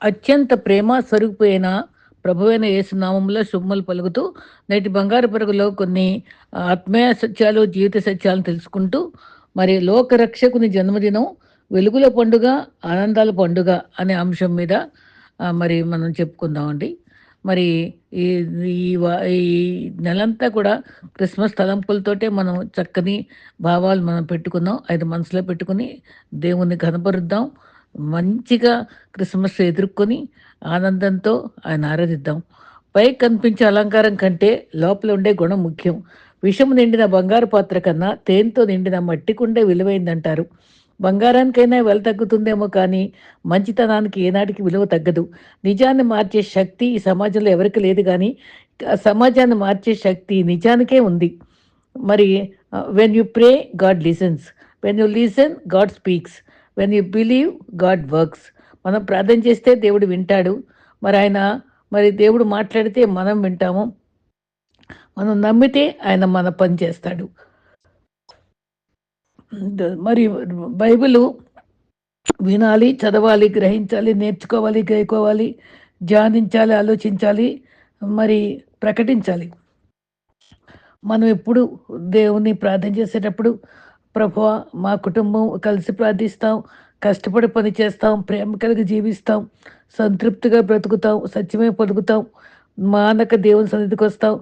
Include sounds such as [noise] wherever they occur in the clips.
అత్యంత ప్రేమ స్వరూపైన ప్రభువైన యేసునామంలో శుభములు పలుకుతూ నేటి బంగారు పరుగులో కొన్ని ఆత్మీయ సత్యాలు జీవిత సత్యాలను తెలుసుకుంటూ మరి లోక రక్షకుని జన్మదినం వెలుగుల పండుగ ఆనందాల పండుగ అనే అంశం మీద మరి మనం చెప్పుకుందామండి. మరి ఈ ఈ ఈ నెలంతా కూడా క్రిస్మస్ తలంపులతోటే మనం చక్కని భావాలు మనం పెట్టుకుందాం ఐదు మనసులో పెట్టుకుని దేవుణ్ణి కనపరుద్దాం మంచిగా క్రిస్మస్ ఎదుర్కొని ఆనందంతో ఆయన ఆరాధిద్దాం. పై కనిపించే అలంకారం కంటే లోపల ఉండే గుణం ముఖ్యం. విషము నిండిన బంగారు పాత్ర కన్నా తేనెతో నిండిన మట్టి కుండే విలువైందంటారు. బంగారానికైనా వెల తగ్గుతుందేమో కానీ మంచితనానికి ఏనాటికి విలువ తగ్గదు. నిజాన్ని మార్చే శక్తి ఈ సమాజంలో ఎవరికి లేదు కానీ ఆ సమాజాన్ని మార్చే శక్తి నిజానికే ఉంది. మరి when you pray God listens when you listen God speaks when you believe God works మనం ప్రార్థన చేస్తే దేవుడు వింటాడు. మరి ఆయన మరి దేవుడు మాట్లాడితే మనం వింటాము. మనం నమ్మితే ఆయన మన పని చేస్తాడు. మరి బైబిల్ వినాలి చదవాలి గ్రహించాలి నేర్చుకోవాలి గైకోవాలి ధ్యానించాలి ఆలోచించాలి మరి ప్రకటించాలి. మనం ఎప్పుడు దేవుని ప్రార్థన చేసేటప్పుడు ప్రభువ మా కుటుంబం కలిసి ప్రార్థిస్తాం కష్టపడి పని చేస్తాం ప్రేమ కలిగి జీవిస్తాం సంతృప్తిగా బ్రతుకుతాం సత్యమే పలుకుతాం మానక దేవుని సన్నిధికి వస్తాం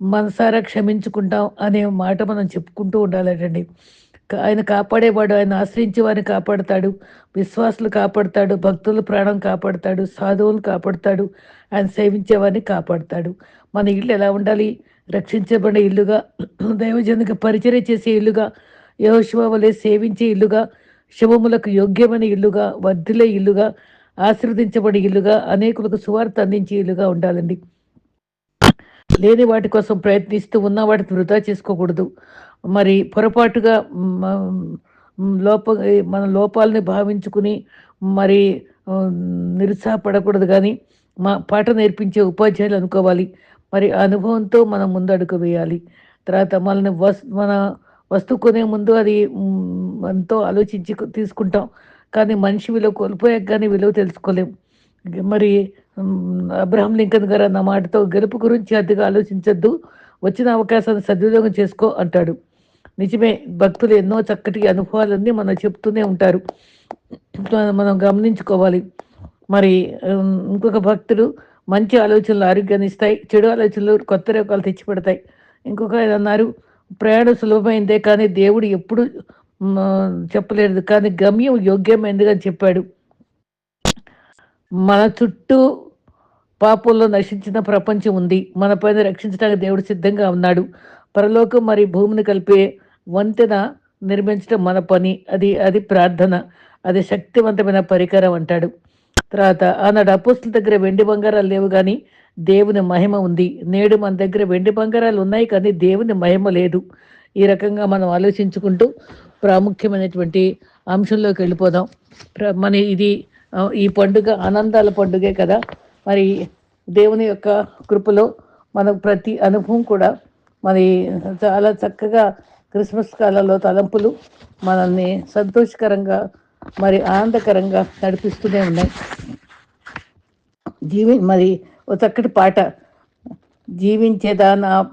మనసారా క్షమించుకుంటాం అనే మాట మనం చెప్పుకుంటూ ఉండాలటండి. ఆయన కాపాడేవాడు ఆయన ఆశ్రయించి వారిని కాపాడతాడు విశ్వాసులు కాపాడతాడు భక్తుల ప్రాణం కాపాడతాడు సాధువులు కాపాడతాడు ఆయన సేవించే వారిని కాపాడతాడు. మన ఇల్లు ఎలా ఉండాలి? రక్షించబడిన ఇల్లుగా [clears throat] దైవజనునికి పరిచర్య చేసే ఇల్లుగా యహోశివ వలె సేవించే ఇల్లుగా శుభములకు యోగ్యమైన ఇల్లుగా వర్ధిలే ఇల్లుగా ఆశీర్వదించబడి ఇల్లుగా అనేకులకు సువార్త అందించే ఇల్లుగా ఉండాలండి. లేని వాటి కోసం ప్రయత్నిస్తూ ఉన్న వాటిని వృధా చేసుకోకూడదు. మరి పొరపాటుగా లోప మన లోపాలని భావించుకుని మరి నిరుత్సాహపడకూడదు కానీ మా పాట నేర్పించే ఉపాధ్యాయులు అనుకోవాలి. మరి అనుభవంతో మనం ముందడుగు వేయాలి. తర్వాత మనల్ని వస్ మన వస్తువు కొనే ముందు అది ఎంతో ఆలోచించి తీసుకుంటాం. కానీ మనిషి విలువ కోల్పోయాక కానీ విలువ తెలుసుకోలేం. మరి అబ్రహం లింకన్ గారు అన్న మాటతో గెలుపు గురించి అతిగా ఆలోచించద్దు. వచ్చిన అవకాశాన్ని సద్వినియోగం చేసుకో అంటాడు. నిజమే భక్తులు ఎన్నో చక్కటి అనుభవాలన్నీ మనం చెప్తూనే ఉంటారు. మనం- మనం గమనించుకోవాలి. మరి ఇంకొక భక్తుడు మంచి ఆలోచనలు ఆరోగ్యాన్ని ఇస్తాయి చెడు ఆలోచనలు కొత్త రోగాలు తెచ్చిపెడతాయి. ఇంకొక ఆయన అన్నారు ప్రయాణం సులభమైందే కానీ దేవుడు ఎప్పుడు చెప్పలేదు. కానీ గమ్యం యోగ్యమైంది అని చెప్పాడు. మన చుట్టూ పాపంలో నశించిన ప్రపంచం ఉంది. మన పైన రక్షించడానికి దేవుడు సిద్ధంగా ఉన్నాడు. పరలోకం మరి భూమిని కలిపే వంతెన నిర్మించడం మన పని. అది అది ప్రార్థన. అది శక్తివంతమైన పరికరం అంటాడు. తర్వాత ఆనాడు అపోస్తుల దగ్గర వెండి బంగారాలు లేవు కానీ దేవుని మహిమ ఉంది. నేడు మన దగ్గర వెండి బంగారాలు ఉన్నాయి కానీ దేవుని మహిమ లేదు. ఈ రకంగా మనం ఆలోచించుకుంటూ ప్రాముఖ్యమైనటువంటి అంశంలోకి వెళ్ళిపోదాం. ప్ర- మన ఇది ఈ పండుగ ఆనందాల పండుగే కదా. మరి దేవుని యొక్క కృపలో మన ప్రతి అనుభవం కూడా మరి చాలా చక్కగా క్రిస్మస్ కాలంలో తలంపులు మనల్ని సంతోషకరంగా మరి ఆనందకరంగా నడిపిస్తూనే ఉన్నాయి. జీవి మరి ఓ చక్కటి పాట. జీవించేదా నా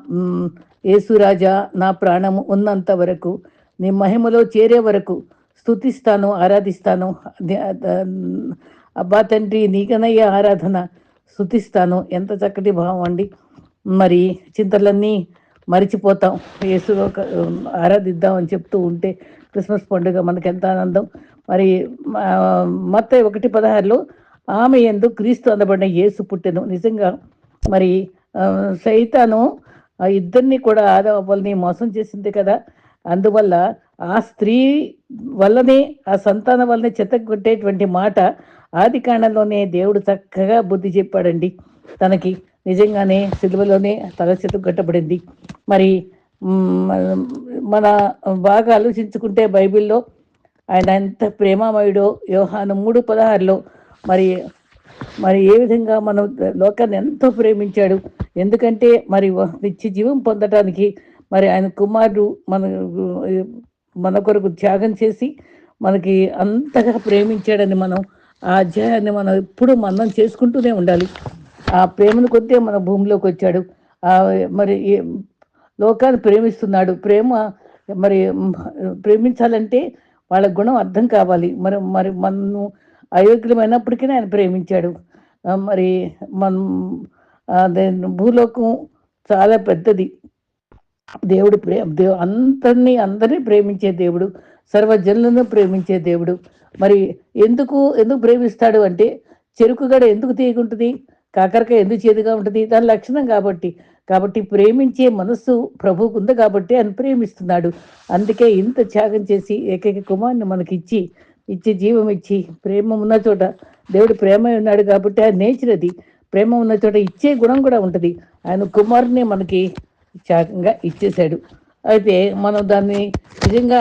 యేసురాజా నా ప్రాణము ఉన్నంత వరకు నీ మహిమలో చేరే వరకు స్తుతిస్తాను ఆరాధిస్తాను. అబ్బా తండ్రి నీకనయ్య ఆరాధన స్థుతిస్తాను ఎంత చక్కటి భావం అండి. మరి చింతలన్నీ మరిచిపోతాం. యేసులో క- ఆరాధిద్దాం అని చెప్తూ ఉంటే క్రిస్మస్ పండుగ మనకి ఎంత ఆనందం. మరి మొత్తం ఒకటి పదహారులో ఆమె ఎందు క్రీస్తు అందబడిన యేసు పుట్టెను. నిజంగా మరి సైతాను ఆ ఇద్దరిని కూడా ఆదవల్ని మోసం చేసింది కదా. అందువల్ల ఆ స్త్రీ వల్లనే ఆ సంతానం వల్లనే చెత్తగొట్టేటువంటి మాట ఆది కాండంలోనే దేవుడు చక్కగా బుద్ధి చెప్పాడండి. తనకి నిజంగానే సిలువలోనే తల చెత్తగొట్టబడింది. మరి మన బాగా ఆలోచించుకుంటే బైబిల్లో ఆయన ఎంత ప్రేమామయుడో యోహాను మూడు పదహారులో మరి మరి ఏ విధంగా మనం లోకాన్ని ఎంతో ప్రేమించాడు. ఎందుకంటే మరి నిత్య జీవం పొందటానికి మరి ఆయన కుమారుడు మన మన కొరకు త్యాగం చేసి మనకి అంతగా ప్రేమించాడని మనం ఆ అధ్యాయాన్ని మనం ఎప్పుడు మనం చేసుకుంటూనే ఉండాలి. ఆ ప్రేమను కొద్దే మన భూమిలోకి వచ్చాడు. ఆ మరి లోకాన్ని ప్రేమిస్తున్నాడు. ప్రేమ మరి ప్రేమించాలంటే వాళ్ళ గుణం అర్థం కావాలి. మరి మరి మనము అయోగ్యమైనప్పటికీ ఆయన ప్రేమించాడు. మరి మనం అదే భూలోకం చాలా పెద్దది. దేవుడు ప్రేమ దేవు అందరినీ అందరినీ ప్రేమించే దేవుడు సర్వజనులను ప్రేమించే దేవుడు. మరి ఎందుకు ఎందుకు ప్రేమిస్తాడు అంటే చెరుకు గడ ఎందుకు తీయకుంటుంది? కాకరకాయ ఎందుకు చేదుగా ఉంటుంది? దాని లక్షణం కాబట్టి. కాబట్టి ప్రేమించే మనస్సు ప్రభువుకు ఉంది కాబట్టి ఆయన ప్రేమిస్తున్నాడు. అందుకే ఇంత త్యాగం చేసి ఏకైక కుమారుని మనకి ఇచ్చి జీవం ఇచ్చి ప్రేమ ఉన్న చోట దేవుడు ప్రేమ ఉన్నాడు కాబట్టి ఆయన నేచర్ అది ప్రేమ ఉన్న చోట ఇచ్చే గుణం కూడా ఉంటుంది. ఆయన కుమారుని మనకి శాఖంగా ఇచ్చేశాడు. అయితే మనం దాన్ని నిజంగా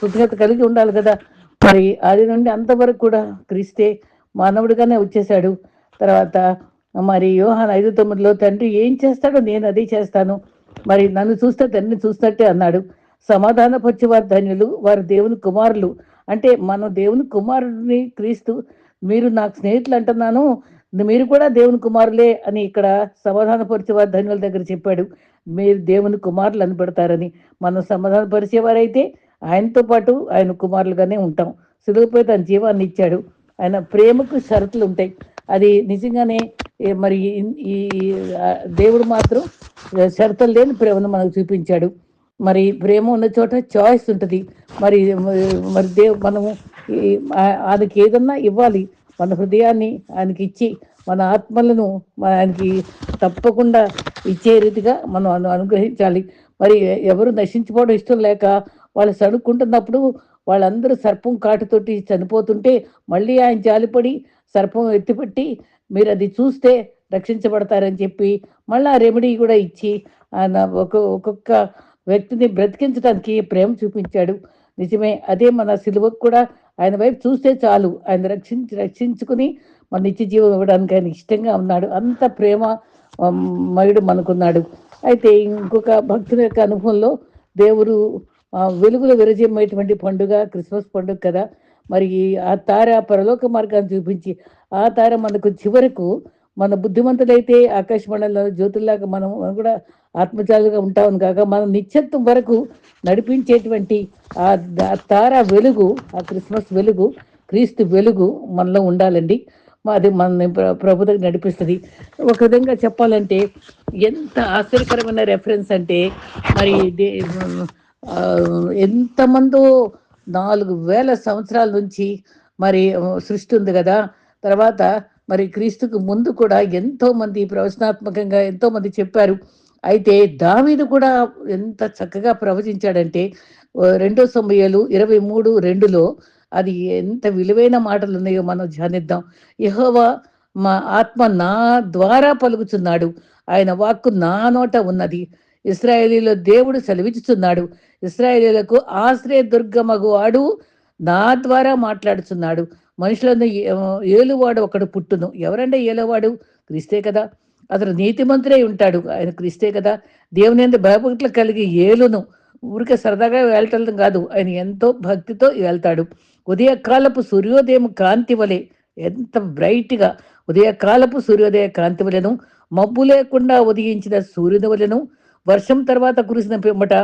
కృతజ్ఞత కలిగి ఉండాలి కదా. మరి అది నుండి అంతవరకు కూడా క్రీస్తే మానవుడిగానే వచ్చేసాడు తర్వాత మరి యోహాన్ ఐదు తొమ్మిదిలో తండ్రి ఏం చేస్తాడో నేను అదే చేస్తాను. మరి నన్ను చూస్తే తండ్రిని చూసినట్టే అన్నాడు. సమాధానపరిచే వారు ధన్యులు వారు దేవుని కుమారులు. అంటే మనం దేవుని కుమారుడిని క్రీస్తు మీరు నాకు స్నేహితులు అంటున్నాను మీరు కూడా దేవుని కుమారులే అని ఇక్కడ సమాధానపరిచేవారు ధన్యుల దగ్గర చెప్పాడు. మీరు దేవుని కుమారులు అని పెడతారని మనం సమాధానపరిచేవారైతే ఆయనతో పాటు ఆయన కుమారులుగానే ఉంటాం. సులువుపై తన జీవాన్ని ఇచ్చాడు. ఆయన ప్రేమకు షరతులు ఉంటాయి. అది నిజంగానే మరి ఈ- దేవుడు మాత్రం షరతులు లేని ప్రేమను మనకు చూపించాడు. మరి ప్రేమ ఉన్న చోట చాయిస్ ఉంటుంది. మరి మరి దేవు మనము ఆయనకి ఏదన్నా ఇవ్వాలి. మన హృదయాన్ని ఆయనకి ఇచ్చి మన ఆత్మలను ఆయనకి తప్పకుండా ఇచ్చే రీతిగా మనం అనుగ్రహించాలి. మరి ఎవరు నశించుకోవడం ఇష్టం లేక వాళ్ళు సడుక్కుంటున్నప్పుడు వాళ్ళందరూ సర్పం కాటుతోటి చనిపోతుంటే మళ్ళీ ఆయన జాలిపడి సర్పం ఎత్తిపెట్టి మీరు అది చూస్తే రక్షించబడతారని చెప్పి మళ్ళీ ఆ రెమెడీ కూడా ఇచ్చి ఆయన ఒక ఒక్కొక్క వ్యక్తిని బ్రతికించడానికి ప్రేమ చూపించాడు. నిజమే అదే మన సిలువకు కూడా ఆయన వైపు చూస్తే చాలు. ఆయన రక్షించి రక్షించుకుని మన నిత్య జీవం ఇవ్వడానికి ఆయన ఇష్టంగా ఉన్నాడు. అంత ప్రేమ మయుడు మనకున్నాడు. అయితే ఇంకొక భక్తుని యొక్క అనుభవంలో దేవుడు ఆ, వెలుగులో విరజమ్మేటువంటి పండుగ క్రిస్మస్ పండుగ కదా. మరి ఆ తార పరలోక మార్గాన్ని చూపించి ఆ తార మనకు చివరకు మన బుద్ధిమంతులైతే ఆకాశవాణిలో జ్యోతుల్లాగా మనం మనం కూడా ఆత్మజాలుగా ఉంటామని కాక మనం నిత్యత్వం వరకు నడిపించేటువంటి ఆ తార వెలుగు ఆ క్రిస్మస్ వెలుగు క్రీస్తు వెలుగు మనలో ఉండాలండి. అది మన ప్రభు దగ్గర నడిపిస్తుంది. ఒక విధంగా చెప్పాలంటే ఎంత ఆశ్చర్యకరమైన రెఫరెన్స్ అంటే మరి ఎంతమందో నాలుగు వేల సంవత్సరాల నుంచి మరి సృష్టి ఉంది కదా. తర్వాత మరి క్రీస్తుకు ముందు కూడా ఎంతోమంది ప్రవచనాత్మకంగా ఎంతోమంది చెప్పారు. అయితే దావీదు కూడా ఎంత చక్కగా ప్రవచించాడంటే రెండో సమయాలు ఇరవై మూడు రెండులో అది ఎంత విలువైన మాటలు ఉన్నాయో మనం ధ్యానిద్దాం. యహోవా మా ఆత్మ నా ద్వారా పలుకుతున్నాడు ఆయన వాక్కు నా నోట ఉన్నది. ఇస్రాయేలీలో దేవుడు సెలవిచ్చుతున్నాడు ఇస్రాయేలీలకు ఆశ్రయ దుర్గమగు వాడు నా ద్వారా మాట్లాడుతున్నాడు మనుషులను ఏలువాడు ఒకడు పుట్టును. ఎవరంటే ఏలువాడు? క్రీస్తే కదా. అతను నీతిమంతుడై ఉంటాడు. ఆయన క్రీస్తే కదా. దేవుని ఎందు భయభక్తులు కలిగి ఏలును. ఊరికే సరదాగా వెళ్తడం కాదు. ఆయన ఎంతో భక్తితో వెళ్తాడు ఉదయకాలపు సూర్యోదయం కాంతి వలె ఎంత బ్రైట్గా ఉదయకాలపు సూర్యోదయ కాంతి వలెను మబ్బు లేకుండా ఉదయించిన సూర్యుని వలెను వర్షం తర్వాత కురిసిన పిమ్మట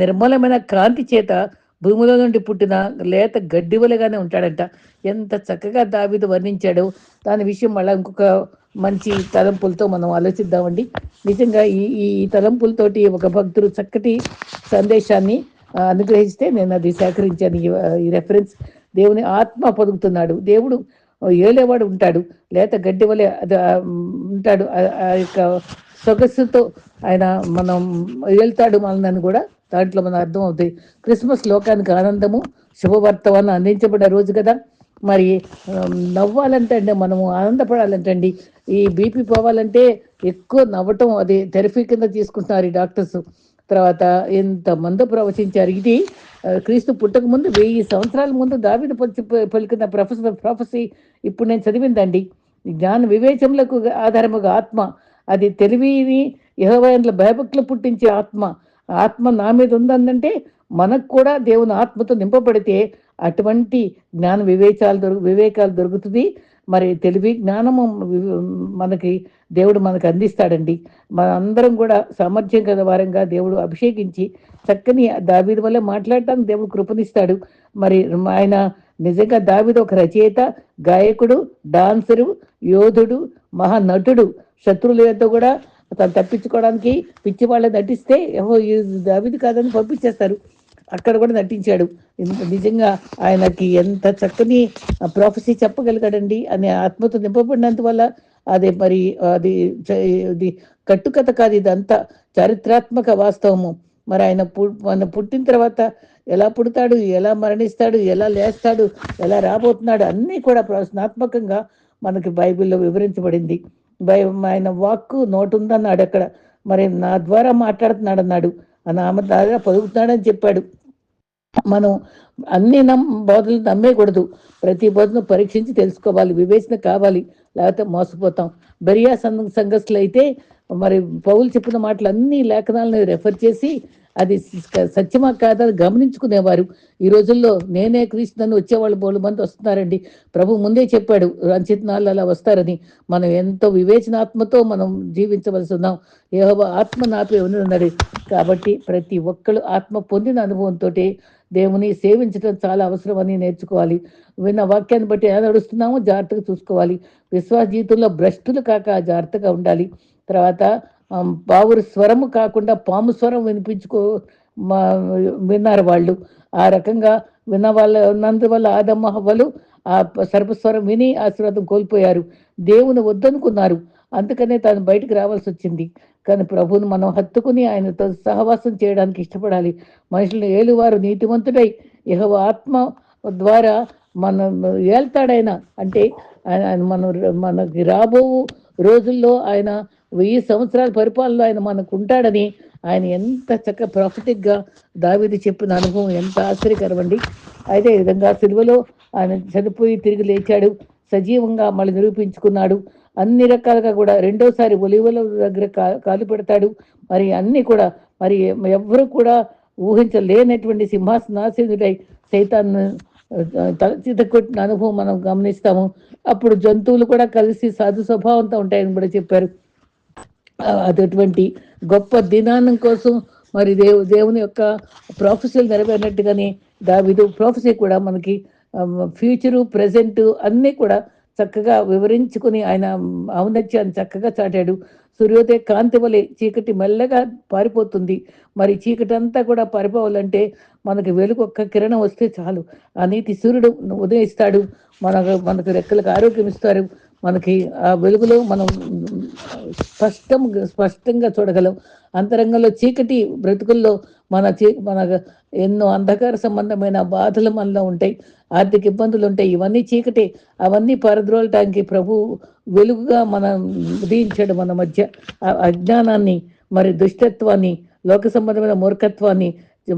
నిర్మలమైన కాంతి చేత భూమిలో నుండి పుట్టిన లేత గడ్డి వలెగానే ఉంటాడంట. ఎంత చక్కగా దావిదు వర్ణించాడో. దాని విషయం మళ్ళీ ఇంకొక మంచి తలంపులతో మనం ఆలోచిద్దామండి. నిజంగా ఈ ఈ తలంపులతోటి ఒక భక్తుడు చక్కటి సందేశాన్ని అనుగ్రహిస్తే నేను అది సేకరించాను. ఈ రెఫరెన్స్ దేవుని ఆత్మ పొదుగుతున్నాడు దేవుడు ఏలేవాడు ఉంటాడు. లేత గడ్డి వలె అది ఉంటాడు. ఆ- ఆ యొక్క సొగసుతో ఆయన మనం వెళ్తాడు మనల్ని కూడా దాంట్లో మన అర్థం అవుతాయి క్రిస్మస్ లోకానికి ఆనందము శుభవర్తమానం అందించబడిన రోజు కదా. మరి నవ్వాలంటే అండి మనము ఆనందపడాలంటే అండి ఈ బీపీ పోవాలంటే ఎక్కువ నవ్వటం అది థెరపీ కింద తీసుకుంటున్నారు ఈ డాక్టర్స్. తర్వాత ఎంతమంది ప్రవచించారు. ఇది క్రీస్తు పుట్టక ముందు వెయ్యి సంవత్సరాల ముందు దావిద పలికిన ప్రొఫెసర్ ప్రొఫెసీ ఇప్పుడు నేను చదివిందండి. జ్ఞాన వివేచములకు ఆధారముగా ఆత్మ అది తెలివిని యహోవయంలో భయభక్తులు పుట్టించే ఆత్మ ఆత్మ నా మీద ఉందంటే మనకు కూడా దేవుని ఆత్మతో నింపబడితే అటువంటి జ్ఞాన వివేకాలు దొరుకు వివేకాలు దొరుకుతుంది. మరి తెలివి జ్ఞానము మనకి దేవుడు మనకు అందిస్తాడండి. మన అందరం కూడా సామర్థ్యం గల వారంగా దేవుడు అభిషేకించి చక్కని దావీదు వల్ల మాట్లాడటానికి దేవుడు కృపనిస్తాడు. మరి ఆయన నిజంగా దావీదు ఒక రచయిత గాయకుడు డాన్సరు యోధుడు మహానటుడు శత్రువులతో కూడా తను తప్పించుకోవడానికి పిచ్చి వాళ్ళు నటిస్తే ఏహో అవిది కాదని పంపించేస్తారు. అక్కడ కూడా నటించాడు. నిజంగా ఆయనకి ఎంత చక్కని ప్రాఫెసీ చెప్పగలిగాడండి అనే ఆత్మతో నింపబడినందువల్ల అదే మరి అది ఇది కట్టుకథ కాదు ఇదంతా చారిత్రాత్మక వాస్తవము. మరి ఆయన పు- మన పుట్టిన తర్వాత ఎలా పుడతాడు ఎలా మరణిస్తాడు ఎలా లేస్తాడు ఎలా రాబోతున్నాడు అన్నీ కూడా ప్రశ్నాత్మకంగా మనకి బైబిల్లో వివరించబడింది. బై ఆయన వాక్కు నోటుందన్నాడు అక్కడ. మరి నా ద్వారా మాట్లాడుతున్నాడు అన్నాడు అని ఆమె ద్వారా పొదుగుతున్నాడని చెప్పాడు. మనం అన్ని నమ్ బోధలు నమ్మేయకూడదు ప్రతి బోధను పరీక్షించి తెలుసుకోవాలి. వివేచన కావాలి. లేకపోతే మోసపోతాం. బరియా సంఘ సంఘస్థులు అయితే మరి పౌలు చెప్పిన మాటలు అన్ని లేఖనాలను రెఫర్ చేసి అది సత్యమా కాదా గమనించుకునేవారు. ఈ రోజుల్లో నేనే క్రీస్తుని వచ్చేవాళ్ళు బోళ్ళు మంది వస్తున్నారండి. ప్రభు ముందే చెప్పాడు రంచితనాలు అలా వస్తారని. మనం ఎంతో వివేచనాత్మతో మనం జీవించవలసి ఉన్నాం. ఏహో ఆత్మ నాపే ఉన్నది కాబట్టి ప్రతి ఒక్కళ్ళు ఆత్మ పొందిన అనుభవంతో దేవుని సేవించడం చాలా అవసరమని నేర్చుకోవాలి. విన్న వాక్యాన్ని బట్టి ఎలా నడుస్తున్నామో జాగ్రత్తగా చూసుకోవాలి. విశ్వాస జీవితంలో భ్రష్టులు కాక జాగ్రత్తగా ఉండాలి. తర్వాత పావురు స్వరము కాకుండా పాము స్వరం వినిపించుకో మా విన్నారు వాళ్ళు. ఆ రకంగా విన్న వాళ్ళ ఉన్నందువల్ల ఆదమ్మ హవ్వలు ఆ సర్పస్వరం విని ఆశీర్వాదం కోల్పోయారు. దేవుని వద్దనుకున్నారు. అందుకనే తాను బయటికి రావాల్సి వచ్చింది కానీ ప్రభువును మనం హత్తుకుని ఆయనతో సహవాసం చేయడానికి ఇష్టపడాలి. మనుషులను ఏలువారు నీతివంతుడై యెహోవా ఆత్మ ద్వారా మనం ఏల్తాడైన అంటే ఆయన మనం మనకి రాబో రోజుల్లో ఆయన వెయ్యి సంవత్సరాల పరిపాలనలో ఆయన మనకు ఉంటాడని ఆయన ఎంత చక్క ప్రాఫిటిక్గా దావిది చెప్పిన అనుభవం ఎంత ఆశ్చర్యకరం అండి అదే విధంగా సిలువలో ఆయన చనిపోయి తిరిగి లేచాడు. సజీవంగా మళ్ళీ నిరూపించుకున్నాడు. అన్ని రకాలుగా కూడా రెండోసారి ఒలివల దగ్గర కా- కాలు పెడతాడు. మరి అన్ని కూడా మరి ఎవ్వరు కూడా ఊహించలేనటువంటి సింహాసనాసీనుడై సైతాన్ని తలచిత కొట్టిన అనుభవం మనం గమనిస్తాము. అప్పుడు జంతువులు కూడా కలిసి సాధు స్వభావంతో ఉంటాయని కూడా చెప్పారు. అటువంటి గొప్ప దినానం కోసం మరి దేవు దేవుని యొక్క ప్రొఫెసర్ నెరవేరినట్టుగానే దావిదు ప్రొఫెసర్ కూడా మనకి ఫ్యూచరు ప్రజెంట్ అన్నీ కూడా చక్కగా వివరించుకుని ఆయన ఔన్నత్యాన్ని చక్కగా చాటాడు. సూర్యోదయ కాంతి వలె చీకటి మెల్లగా పారిపోతుంది. మరి చీకటి అంతా కూడా పారిపోవాలంటే మనకి వెలుగు ఒక్క కిరణం వస్తే చాలు. ఆ నీతి సూర్యుడు ఉదయిస్తాడు. మనకు మనకు రెక్కలకు ఆరోగ్యం ఇస్తారు. మనకి ఆ వెలుగులో మనం స్పష్టం స్పష్టంగా చూడగలం. అంతరంగంలో చీకటి బ్రతుకుల్లో మన చీ మన ఎన్నో అంధకార సంబంధమైన బాధలు మనలో ఉంటాయి. ఆర్థిక ఇబ్బందులు ఉంటాయి. ఇవన్నీ చీకటి. అవన్నీ పరద్రోలటానికి ప్రభు వెలుగుగా మనం ఉదయించాడు మన మధ్య. అజ్ఞానాన్ని మరి దుష్టత్వాన్ని లోక సంబంధమైన మూర్ఖత్వాన్ని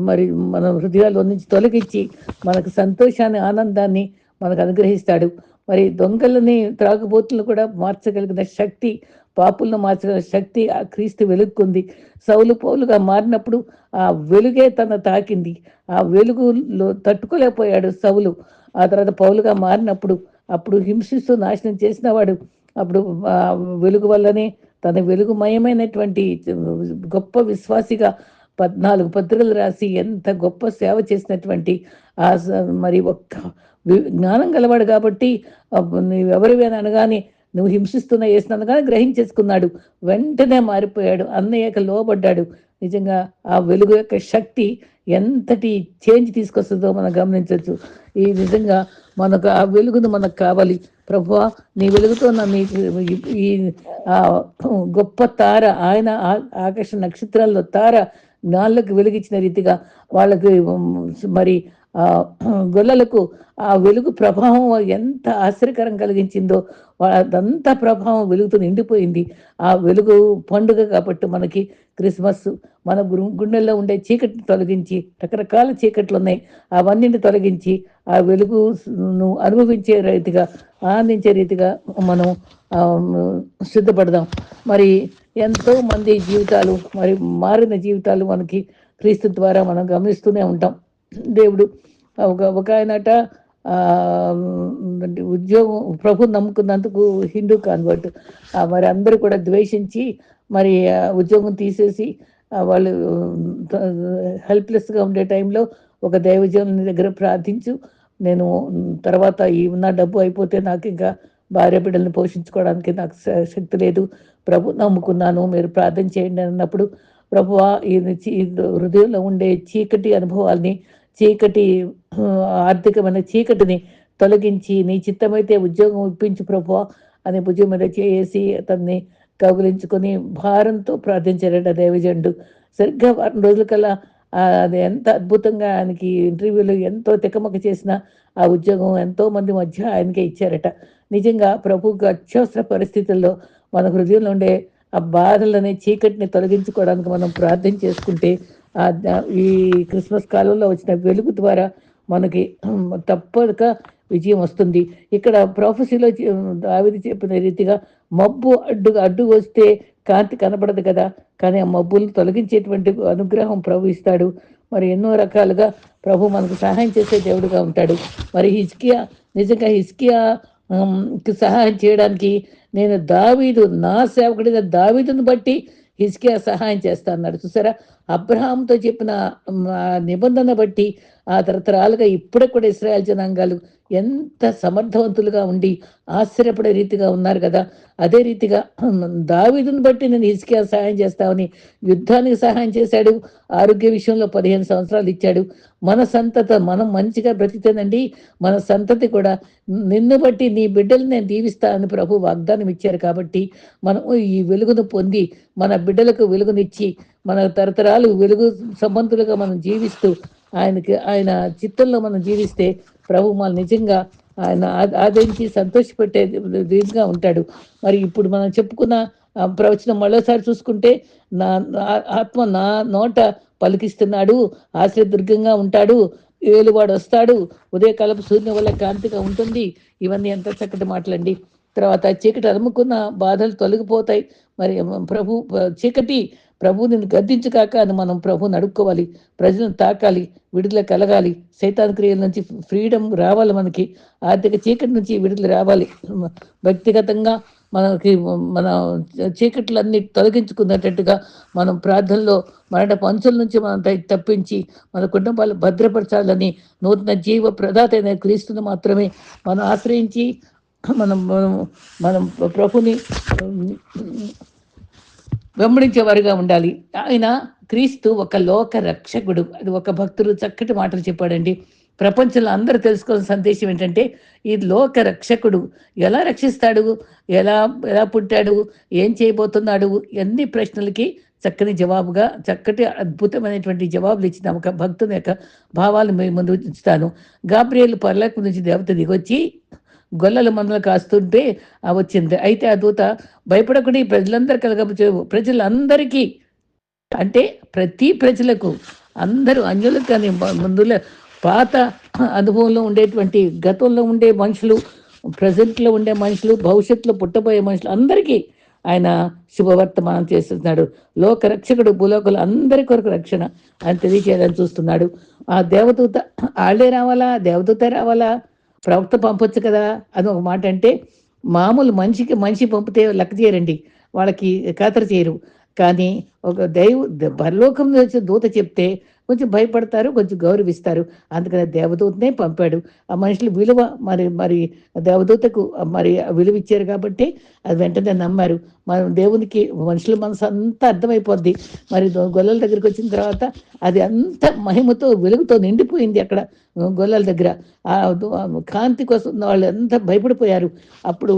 మరి మన హృదయాల్లో నుంచి తొలగించి మనకు సంతోషాన్ని ఆనందాన్ని మనకు అనుగ్రహిస్తాడు. మరి దొంగలని త్రాగుబోతులను కూడా మార్చగలిగిన శక్తి పాపులను మార్చగలిగిన శక్తి ఆ క్రీస్తు వెలుగుకుంది. సౌలు పౌలుగా మారినప్పుడు ఆ వెలుగే తన తాకింది. ఆ వెలుగులో తట్టుకోలేకపోయాడు సౌలు. ఆ తర్వాత పౌలుగా మారినప్పుడు అప్పుడు హింసిస్తూ నాశనం చేసినవాడు. అప్పుడు ఆ వెలుగు వల్లనే తన వెలుగుమయమైనటువంటి గొప్ప విశ్వాసిగా పద్నాలుగు పత్రికలు రాసి ఎంత గొప్ప సేవ చేసినటువంటి ఆ స- మరి ఒక్క జ్ఞానం గలవాడు కాబట్టి అబ్బ ఎవరివేనా అనగానే నువ్వు హింసిస్తున్న వేసినందుగానే గ్రహించేసుకున్నాడు. వెంటనే మారిపోయాడు. అన్నయ్యక లోబడ్డాడు. నిజంగా ఆ వెలుగు యొక్క శక్తి ఎంతటి చేంజ్ తీసుకొస్తుందో మనం గమనించవచ్చు. ఈ నిజంగా మనకు ఆ వెలుగును మనకు కావాలి. ప్రభు నీ వెలుగుతో నన్ను ఈ- ఈ ఆ గొప్ప తార ఆయన ఆ- ఆకాశ నక్షత్రాల్లో తార నాళ్ళకు వెలిగించిన రీతిగా వాళ్ళకి మరి ఆ గొల్లలకు ఆ వెలుగు ప్రభావం ఎంత ఆశ్చర్యకరం కలిగించిందో అదంతా ప్రభావం వెలుగుతో నిండిపోయింది. ఆ వెలుగు పండుగ కాబట్టి మనకి క్రిస్మస్ మన గుండెల్లో ఉండే చీకటిని తొలగించి రకరకాల చీకట్లు ఉన్నాయి అవన్నింటిని తొలగించి ఆ వెలుగును అనుభవించే రీతిగా ఆనందించే రీతిగా మనం సిద్ధపడదాం. మరి ఎంతో మంది జీవితాలు మరి మారిన జీవితాలు మనకి క్రీస్తు ద్వారా మనం గమనిస్తూనే ఉంటాం. దేవుడు ఒక ఒక ఆయనట ఉద్యోగం ప్రభు నమ్ముకున్నందుకు హిందూ కాన్వర్ట్. ఆ, మరి అందరూ కూడా ద్వేషించి మరి ఉద్యోగం తీసేసి వాళ్ళు హెల్ప్లెస్గా ఉండే టైంలో ఒక దైవజనుని దగ్గర ప్రార్థించు నేను తర్వాత ఈ ఉన్న డబ్బు అయిపోతే నాకు ఇంకా భార్య బిడ్డలను పోషించుకోవడానికి నాకు శక్తి లేదు. ప్రభు నమ్ముకున్నాను. మీరు ప్రార్థన చేయండి అన్నప్పుడు ప్రభువా ఈ హృదయంలో ఉండే చీకటి అనుభవాల్ని చీకటి ఆర్థికమైన చీకటిని తొలగించి నీ చిత్తమైతే ఉద్యోగం ఇప్పించు ప్రభువా అని భుజం మీద చేసి అతన్ని కౌగిలించుకొని భారంతో ప్రార్థించారట దేవజండు సరిగ్గా వారం రోజుల కల్లా అది ఎంత అద్భుతంగా ఆయనకి ఇంటర్వ్యూలో ఎంతో తికమక చేసిన ఆ ఉద్యోగం ఎంతో మంది మధ్య ఆయనకే ఇచ్చారట. నిజంగా ప్రభుకు అత్యవసర పరిస్థితుల్లో మన హృదయంలో ఉండే ఆ బాధలని చీకటిని తొలగించుకోవడానికి మనం ప్రార్థన చేసుకుంటే ఆ ఈ క్రిస్మస్ కాలంలో వచ్చిన వెలుగు ద్వారా మనకి [clears throat] తప్పక విజయం వస్తుంది. ఇక్కడ ప్రొఫెసీలో ఆవిరి చెప్పిన రీతిగా మబ్బు అడ్డు అడ్డు వస్తే కాంతి కనబడదు కదా. కానీ ఆ మబ్బులను తొలగించేటువంటి అనుగ్రహం ప్రభు ఇస్తాడు. మరి ఎన్నో రకాలుగా ప్రభు మనకు సహాయం చేసే దేవుడుగా ఉంటాడు. మరి హిజ్కియా నిజంగా హిజ్కియా సహాయం చేయడానికి నేను దావీదు నా సేవకుడిగా దావీదును బట్టి హిస్కియా సహాయం చేస్తా అన్నాడు. చూసారా? అబ్రహాంతో చెప్పిన నిబంధన బట్టి ఆ తరతరాలుగా ఇప్పటికి కూడా ఇస్రాయల్ జనాంగాలు ఎంత సమర్థవంతులుగా ఉండి ఆశ్చర్యపడే రీతిగా ఉన్నారు కదా. అదే రీతిగా ఉమ్, దావీదును బట్టి నేను ఇసుకే సహాయం చేస్తామని యుద్ధానికి సహాయం చేశాడు ఆరోగ్య విషయంలో పదిహేను సంవత్సరాలు ఇచ్చాడు. మన సంతత మనం మంచిగా బ్రతికేనండి మన సంతతి కూడా నిన్ను బట్టి నీ బిడ్డలు నేను దీవిస్తానని ప్రభు వాగ్దానం ఇచ్చారు కాబట్టి మనం ఈ వెలుగును పొంది మన బిడ్డలకు వెలుగునిచ్చి మన తరతరాలు వెలుగు సంబంధులుగా మనం జీవిస్తూ ఆయనకి ఆయన చిత్తంలో మనం జీవిస్తే ప్రభు మన నిజంగా ఆయన ఆదరించి సంతోషపెట్టే రీతిగా ఉంటాడు. మరి ఇప్పుడు మనం చెప్పుకున్న ప్రవచనం మరోసారి చూసుకుంటే నా ఆత్మ నా నోట పలికిస్తున్నాడు ఆశ్రయదుర్గంగా ఉంటాడు ఏలువాడు వస్తాడు ఉదయకాలపు సూర్యుని వల్ల కాంతిగా ఉంటుంది. ఇవన్నీ ఎంత చక్కటి మాటలండి. తర్వాత చీకటి అలుముకున్న బాధలు తొలగిపోతాయి. మరి ప్రభు చీకటి ప్రభు నిన్ను గద్దించుకాక అని మనం ప్రభుని అడుక్కోవాలి ప్రజలను తాకాలి విడుదల కలగాలి సైతాన్ క్రియల నుంచి ఫ్రీడమ్ రావాలి మనకి ఆర్థిక చీకటి నుంచి విడుదల రావాలి. వ్యక్తిగతంగా మనకి మన చీకట్లన్నీ తొలగించుకున్నట్టుగా మనం ప్రార్థనలో మరణ పంచుల నుంచి మనం తప్పించి మన కుటుంబాలు భద్రపరచాలని నూతన జీవ ప్రదాత అయిన క్రీస్తుని మాత్రమే మనం ఆశ్రయించి మనం మనం మనం ప్రభుని వెంబడించేవారుగా ఉండాలి. ఆయన క్రీస్తు ఒక లోక రక్షకుడు. అది ఒక భక్తుడు చక్కటి మాటలు చెప్పాడండి. ప్రపంచంలో అందరూ తెలుసుకోవాల్సిన సందేశం ఏంటంటే ఈ లోక రక్షకుడు ఎలా రక్షిస్తాడు? ఎలా ఎలా పుట్టాడు? ఏం చేయబోతున్నాడు? ఎన్ని ప్రశ్నలకి చక్కని జవాబుగా చక్కటి అద్భుతమైనటువంటి జవాబులు ఇచ్చిన ఒక భక్తుని యొక్క భావాలు మీ ముందు ఉంచుతాను. గాబ్రియల్ పర్లకు నుంచి దేవత దిగొచ్చి గొల్లల మందలు కాస్తుంటే ఆ వచ్చింది. అయితే ఆ దూత భయపడకుడి ప్రజలందరూ కలగ ప్రజలందరికీ అంటే ప్రతి ప్రజలకు అందరూ అంజులకు కానీ మ- పాత అనుభవంలో ఉండేటువంటి గతంలో ఉండే మనుషులు ప్రజెంట్లో ఉండే మనుషులు భవిష్యత్తులో పుట్టబోయే మనుషులు అందరికీ ఆయన శుభవర్తమానం చేస్తున్నాడు. లోక రక్షకుడు భూలోకులు అందరి కొరకు రక్షణ ఆయన తెలియచేయాలని చూస్తున్నాడు. ఆ దేవదూత ఆళ్ళే రావాలా? దేవదూత రావాలా? ప్రవక్త పంపొచ్చు కదా అని ఒక మాట అంటే మామూలు మనిషికి మనిషి పంపితే లెక్క చేయరండి. వాళ్ళకి ఖాతరు చేయరు. కానీ ఒక దైవ ద- పరలోకం నుంచి దూత చెప్తే కొంచెం భయపడతారు కొంచెం గౌరవిస్తారు. అందుకని దేవదూతనే పంపాడు. ఆ మనుషులు విలువ మరి మరి దేవదూతకు మరి విలువ ఇచ్చారు కాబట్టి అది వెంటనే నమ్మారు. మనం దేవునికి మనుషుల మనసు అంతా అర్థమైపోద్ది. మరి దో- గొల్లల దగ్గరికి వచ్చిన తర్వాత అది అంత మహిమతో వెలుగుతో నిండిపోయింది అక్కడ. గొల్లల దగ్గర. కాంతి కోసం వాళ్ళు ఎంత భయపడిపోయారు. అప్పుడు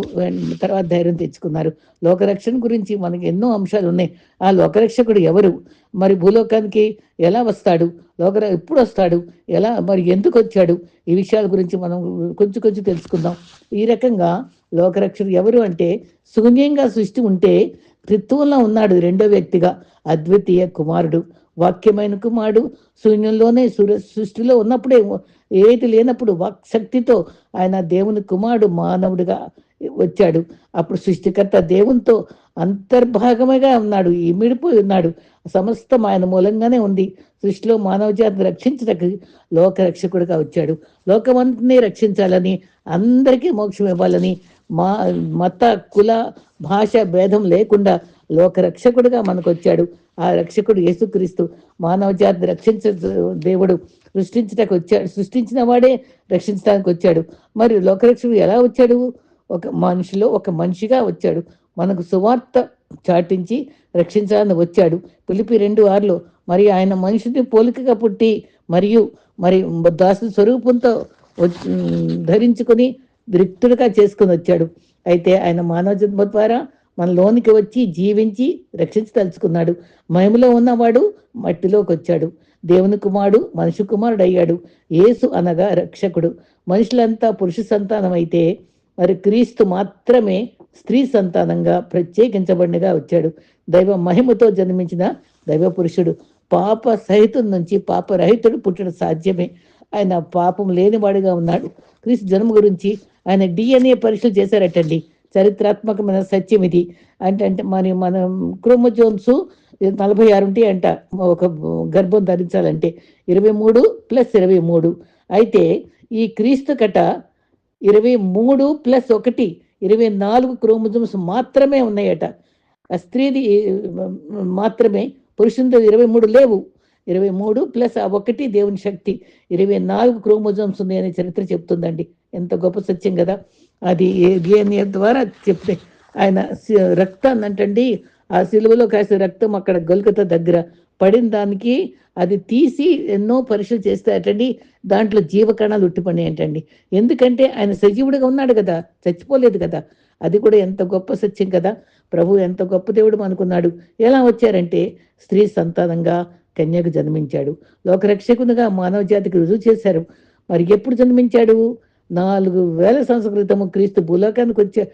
తర్వాత ధైర్యం తెచ్చుకున్నారు. లోకరక్షణ గురించి మనకి ఎన్నో అంశాలు ఉన్నాయి. ఆ లోకరక్షకుడు ఎవరు? మరి భూలోకానికి ఎలా వస్తాడు? లోకర ఎప్పుడు వస్తాడు? ఎలా మరి ఎందుకు వచ్చాడు? ఈ విషయాల గురించి మనం కొంచెం కొంచెం తెలుసుకుందాం. ఈ రకంగా లోకరక్షకుడు ఎవరు అంటే శూన్యంగా సృష్టి ఉంటే త్రిత్వంలో ఉన్నాడు రెండో వ్యక్తిగా అద్వితీయ కుమారుడు. వాక్యమైన కుమారుడు శూన్యంలోనే సూర్య సృష్టిలో ఉన్నప్పుడే ఏది లేనప్పుడు వాక్ శక్తితో ఆయన దేవుని కుమారుడు మానవుడిగా వచ్చాడు. అప్పుడు సృష్టికర్త దేవునితో అంతర్భాగముగా ఉన్నాడు. ఇమిడిపోయి ఉన్నాడు. సమస్తం ఆయన మూలంగానే ఉంది. సృష్టిలో మానవ జాతిని రక్షించటకు లోక రక్షకుడిగా వచ్చాడు. లోకమంతని రక్షించాలని అందరికీ మోక్షం ఇవ్వాలని మా మత కుల భాష భేదం లేకుండా లోకరక్షకుడుగా మనకు వచ్చాడు ఆ రక్షకుడు యేసుక్రీస్తు మానవ జాతిని రక్షించ దేవుడు సృష్టించటకు వచ్చాడు. సృష్టించిన వాడే రక్షించడానికి వచ్చాడు మరి లోకరక్షకుడు ఎలా వచ్చాడు? ఒక మనిషిలో ఒక మనిషిగా వచ్చాడు. మనకు సువార్త చాటించి రక్షించాలని వచ్చాడు. పిలిపి రెండు ఆరులో మరి ఆయన మనిషిని పోలికగా పుట్టి మరియు మరి దాసు స్వరూపంతో వచ్- ధరించుకొని రిక్తుడిగా చేసుకుని వచ్చాడు. అయితే ఆయన మానవ జన్మ ద్వారా మన లోనికి వచ్చి జీవించి రక్షించదలుచుకున్నాడు. మహిమలో ఉన్నవాడు మట్టిలోకి వచ్చాడు. దేవుని కుమారుడు మనిషి కుమారుడు అయ్యాడు యేసు అనగా రక్షకుడు. మనుషులంతా పురుష సంతానం అయితే మరి క్రీస్తు మాత్రమే స్త్రీ సంతానంగా ప్రత్యేకించబడినగా వచ్చాడు. దైవ మహిమతో జన్మించిన దైవ పురుషుడు. పాప సహితం నుంచి పాపరహితుడు పుట్టడం సాధ్యమే. ఆయన పాపం లేనివాడుగా ఉన్నాడు. క్రీస్తు జన్మ గురించి ఆయన డిఎన్ఏ పరీక్షలు చేశారటండి. చరిత్రాత్మకమైన సత్యం ఇది. అంటే అంటే మరి మన క్రోమోజోమ్స్ నలభై ఆరు ఉంటాయి అంట. ఒక గర్భం ధరించాలంటే ఇరవై మూడు ప్లస్ ఇరవై మూడు. అయితే ఈ క్రీస్తు కట ఇరవై మూడు ప్లస్ ఒకటి ఇరవై నాలుగు క్రోమోజోమ్స్ మాత్రమే ఉన్నాయట. ఆ స్త్రీది మాత్రమే. పురుషునితో ఇరవై మూడు లేవు. ఇరవై మూడు ప్లస్ ఆ ఒకటి దేవుని శక్తి. ఇరవై నాలుగు క్రోమోజోమ్స్ ఉంది అనే చరిత్ర చెప్తుందండి. ఎంత గొప్ప సత్యం కదా. అది డిఎన్ఏ ద్వారా చెప్తే ఆయన రక్తాన్ని అంటండి. ఆ సిలువలో కాసే రక్తం అక్కడ గొల్కత దగ్గర పడిన దానికి అది తీసి ఎన్నో పరీక్షలు చేస్తే అటండి దాంట్లో జీవకణాలు ఉట్టిపడి ఏంటండి ఎందుకంటే ఆయన సజీవుడిగా ఉన్నాడు కదా. చచ్చిపోలేదు కదా. అది కూడా ఎంత గొప్ప సత్యం కదా. ప్రభు ఎంత గొప్ప దేవుడు అనుకున్నాడు. ఎలా వచ్చారంటే స్త్రీ సంతానంగా కన్యకు జన్మించాడు. లోకరక్షకునిగా మానవ జాతికి రుజువు చేశారు. మరి ఎప్పుడు జన్మించాడు? నాలుగు వేల సంస్కృతము క్రీస్తు భూలోకానికి వచ్చా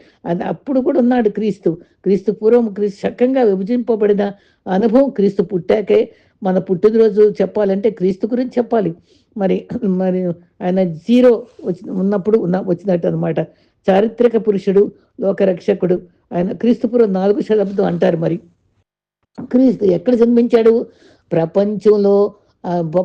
అప్పుడు కూడా ఉన్నాడు క్రీస్తు. క్రీస్తు పూర్వం క్రీస్తు చక్కగా విభజింపబడిన అనుభవం క్రీస్తు పుట్టాకే మన పుట్టినరోజు చెప్పాలంటే క్రీస్తు గురించి చెప్పాలి. మరి మరి ఆయన జీరో వచ్చి ఉన్నప్పుడు ఉన్న వచ్చినట్టు అనమాట చారిత్రక పురుషుడు లోకరక్షకుడు. ఆయన క్రీస్తుపూర్వం నాలుగు శతాబ్దం అంటారు మరి. క్రీస్తు ఎక్కడ జన్మించాడు? ప్రపంచంలో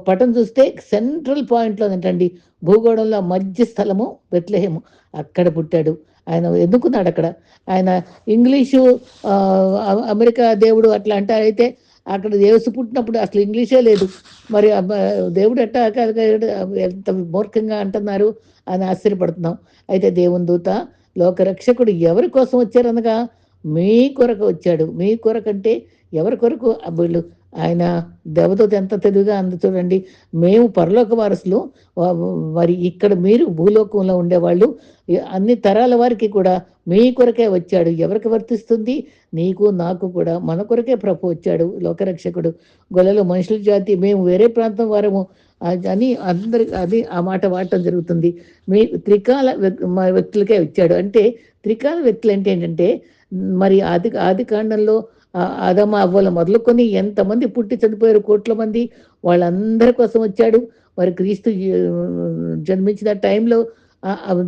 పటం చూస్తే సెంట్రల్ పాయింట్లో ఏంటండి భూగోళంలో మధ్య స్థలము బెట్లహేము అక్కడ పుట్టాడు. ఆయన ఎందుకున్నాడు అక్కడ? ఆయన ఇంగ్లీషు అమెరికా దేవుడు అట్లా అంటారైతే అక్కడ యేసు పుట్టినప్పుడు అసలు ఇంగ్లీషే లేదు. మరి దేవుడు ఎట్టా ఎంత మూర్ఖంగా అంటున్నారు అని ఆశ్చర్యపడుతున్నాం. అయితే దేవుని దూత లోకరక్షకుడు ఎవరి కోసం వచ్చారనగా మీ కొరకు వచ్చాడు. మీ కొరకంటే ఎవరి కొరకు? వీళ్ళు ఆయన దేవదూత ఎంత తెలివిగా అందు చూడండి. మేము పరలోక వారసులు మరి ఇక్కడ మీరు భూలోకంలో ఉండేవాళ్ళు అన్ని తరాల వారికి కూడా మీ కొరకే వచ్చాడు. ఎవరికి వర్తిస్తుంది? నీకు నాకు కూడా. మన కొరకే ప్రభు వచ్చాడు లోకరక్షకుడు. గొలలో మనుషుల జాతి మేము వేరే ప్రాంతం వారము. అని అందరి అది ఆ మాట వాడటం జరుగుతుంది. మీ త్రికాల వ్యక్తులకే వచ్చాడు. అంటే త్రికాల వ్యక్తులు అంటే ఏంటంటే మరి ఆది ఆది కాండంలో అదమ్మ అవ్వల మొదలుకొని ఎంతమంది పుట్టి చనిపోయారు? కోట్ల మంది వాళ్ళందరి కోసం వచ్చాడు. మరి క్రీస్తు జన్మించిన టైంలో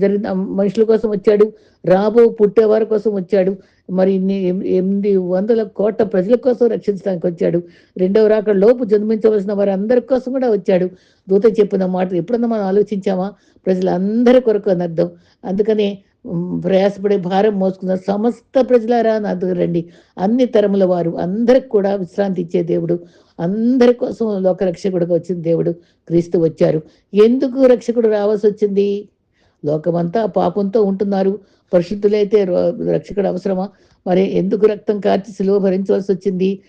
జరిగిన మనుషుల కోసం వచ్చాడు. రాబో పుట్టేవారి కోసం వచ్చాడు. మరి ఇన్ని ఎనిమిది వందల కోట్ల ప్రజల కోసం రక్షించడానికి వచ్చాడు. రెండవ రాక లోపు జన్మించవలసిన వారి అందరి కోసం కూడా వచ్చాడు. దూత చెప్పిన మాట ఎప్పుడన్నా మనం ఆలోచించామా? ప్రజలందరి కొరకు అని అర్థం అందుకనే ప్రయాసపడే భారం మోసుకున్న సమస్త ప్రజలారా నా దగ్గర రండి. అన్ని తరముల వారు అందరికి కూడా విశ్రాంతి ఇచ్చే దేవుడు అందరి కోసం లోక రక్షకుడుగా వచ్చిన దేవుడు క్రీస్తు వచ్చారు. ఎందుకు రక్షకుడు రావాల్సి వచ్చింది? లోకమంతా పాపంతో ఉంటున్నారు. పరిశుద్ధులైతే రో- రక్షకుడు అవసరమా? మరి ఎందుకు రక్తం కార్చి సిలువ భరించవలసి వచ్చింది?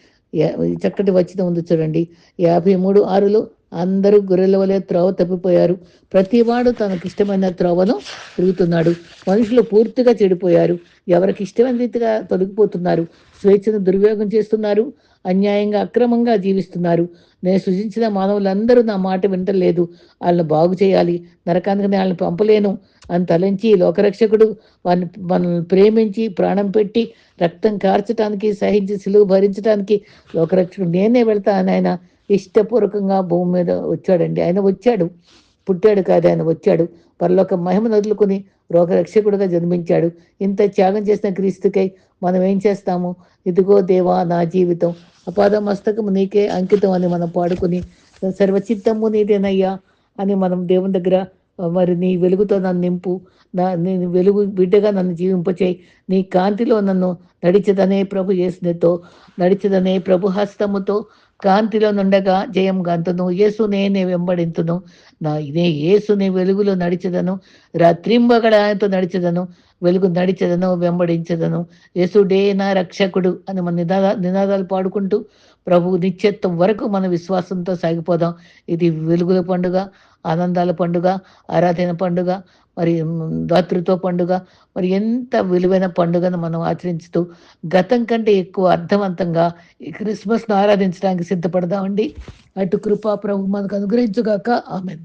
చక్కటి వచ్చిన ఉంది చూడండి. యాభై మూడు ఆరులో అందరూ గొర్రెల వలె త్రోవ తప్పిపోయారు. ప్రతివాడు తనకు ఇష్టమైన త్రోవను తిరుగుతున్నాడు. మనుషులు పూర్తిగా చెడిపోయారు. ఎవరికి ఇష్టమైన రీతిగా తొలగిపోతున్నారు. స్వేచ్ఛను దుర్వినియోగం చేస్తున్నారు. అన్యాయంగా అక్రమంగా జీవిస్తున్నారు. నేను సృజించిన మానవులందరూ నా మాట వింటలేదు. వాళ్ళని బాగు చేయాలి. నరకానికి నేను వాళ్ళని పంపలేను. అని తలంచి లోకరక్షకుడు వారిని మనల్ని ప్రేమించి ప్రాణం పెట్టి రక్తం కార్చడానికి సహించి సిలువు భరించడానికి లోకరక్షకుడు నేనే వెళ్తా అని ఆయన ఇష్టపూర్వకంగా భూమి మీద వచ్చాడండి. ఆయన వచ్చాడు. పుట్టాడు కాదు ఆయన వచ్చాడు. పరలోక మహిమ వదులుకుని రోగరక్షకుడుగా జన్మించాడు. ఇంత త్యాగం చేసిన క్రీస్తుకై మనం ఏం చేస్తాము? ఇదిగో దేవా నా జీవితం. అపాద మస్తకము నీకే అంకితం అని మనం పాడుకుని సర్వచిత్తము నీదేనయ్యా అని మనం దేవుని దగ్గర మరి నీ వెలుగుతో నన్ను నింపు నా నేను వెలుగు బిడ్డగా నన్ను జీవింపచేయి. నీ కాంతిలో నన్ను నడిచదనే ప్రభు చేసినతో నడిచదనే ప్రభు హస్తముతో కాంతిలో నుండగా జయం గంతును. యేసునే నే వెంబడింతును. నా ఇదే యేసుని వెలుగులో నడిచదను. రాత్రింబగడ ఆయనతో నడిచదను. వెలుగు నడిచదను వెంబడించదను. యేసుడే నా రక్షకుడు అని మన నినాద నినాదాలు పాడుకుంటూ ప్రభు నిత్యత్వం వరకు మన విశ్వాసంతో సాగిపోదాం. ఇది వెలుగుల పండుగ ఆనందాల పండుగ ఆరాధన పండుగ మరి దాతృత్వ పండుగ మరి ఎంత విలువైన పండుగను మనం ఆచరించుతూ గతం కంటే ఎక్కువ అర్థవంతంగా ఈ క్రిస్మస్ను ఆరాధించడానికి సిద్ధపడదామండి. అటు కృపా ప్రభు మనకు అనుగ్రహించుగాక. ఆమెను.